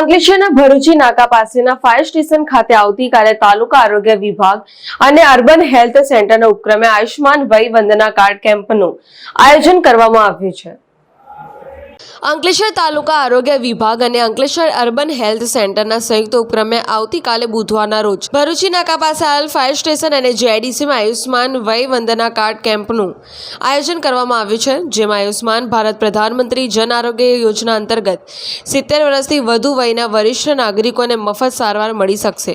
અંકલેશ્વરના ભરૂચી નાકા પાસેના fire station ખાતે આવતીકાલે તાલુકા આરોગ્ય વિભાગ અને અર્બન હેલ્થ સેન્ટરના ઉપક્રમે આયુષ્માન વય વંદના કાર્ડ કેમ્પનું આયોજન કરવામાં આવ્યું છે. અંકલેશ્વર તાલુકા આરોગ્ય વિભાગ અને અંકલેશ્વર અર્બન હેલ્થ સેન્ટરના સંયુક્ત ઉપક્રમે આવતીકાલે બુધવારના રોજ ભરૂચી નાકા પાસે આવેલ ફાયર સ્ટેશન અને જેઆઈડીસીમાં આયુષ્માન વય વંદના કાર્ડ કેમ્પનું આયોજન કરવામાં આવ્યું છે, જેમાં આયુષ્માન ભારત પ્રધાનમંત્રી જન આરોગ્ય યોજના અંતર્ગત સિત્તેર વર્ષથી વધુ વયના વરિષ્ઠ નાગરિકોને મફત સારવાર મળી શકશે.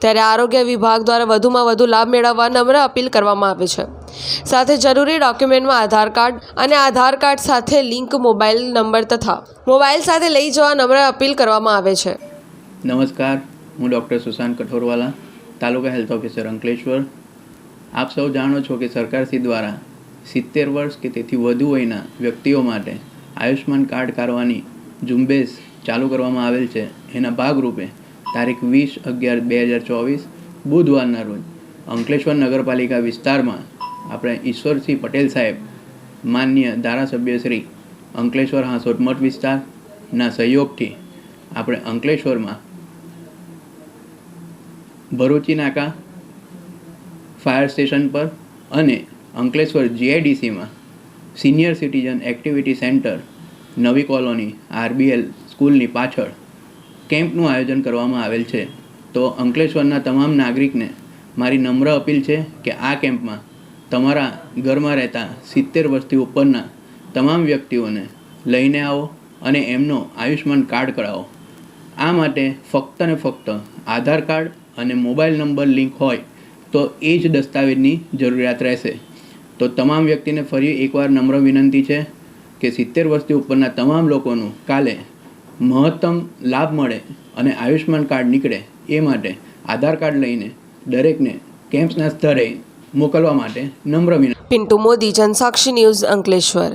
ત્યારે આરોગ્ય વિભાગ દ્વારા વધુમાં વધુ લાભ મેળવવા નમ્ર અપીલ કરવામાં આવે છે. સાથે જરૂરી ડોક્યુમેન્ટમાં આધાર કાર્ડ અને આધાર કાર્ડ સાથે લિંક મોબાઈલ નંબર તથા મોબાઈલ સાથે લઈ જવા નમ્ર અપીલ કરવામાં આવે છે. નમસ્કાર, હું doctor Sushant Kathorwala, taluka health officer Ankleshwar. આપ સૌ જાણો છો કે સરકારશ્રી દ્વારા સિત્તેર વર્ષ કે તેથી વધુ વયના વ્યક્તિઓ માટે આયુષ્માન કાર્ડ કાઢવાની ઝુંબેશ ચાલુ કરવામાં આવેલ છે. એના ભાગરૂપે તારીખ વીસ અગિયાર બે હજાર ચોવીસ, બુધવારના રોજ અંકલેશ્વર નગરપાલિકા વિસ્તારમાં આપણે ઈશ્વરસિંહ પટેલ સાહેબ, માન્ય ધારાસભ્ય શ્રી અંકલેશ્વર હાંસોટ મઠ વિસ્તારના સહયોગથી આપણે અંકલેશ્વરમાં ભરૂચી નાકા ફાયર સ્ટેશન પર અને અંકલેશ્વર જીઆઈડીસીમાં સિનિયર સિટીઝન એક્ટિવિટી સેન્ટર નવી કોલોની આરબીએલ સ્કૂલની પાછળ કેમ્પનું આયોજન કરવામાં આવેલ છે. તો અંકલેશ્વરના તમામ નાગરિકને મારી નમ્ર અપીલ છે કે આ કેમ્પમાં તમારા ઘરમાં રહેતા સિત્તેર વર્ષથી ઉપરના તમામ વ્યક્તિઓને લઈને આવો અને એમનો આયુષ્યમાન કાર્ડ કરાવો આ માટે ફક્ત ને ફક્ત આધાર કાર્ડ અને મોબાઈલ નંબર લિંક હોય તો એ જ દસ્તાવેજની જરૂરિયાત રહેશે. તો તમામ વ્યક્તિને ફરી એકવાર નમ્ર વિનંતી છે કે સિત્તેર વર્ષથી ઉપરના તમામ લોકોનું કાલે મહત્તમ લાભ મળે અને આયુષ્યમાન કાર્ડ નીકળે એ માટે આધાર કાર્ડ લઈને દરેકને કેમ્પ્સના સ્તરે મોકલવા માટે. નમ્ર વિનંતી. પિન્ટુ મોદી જનસાક્ષી ન્યૂઝ અંકલેશ્વર.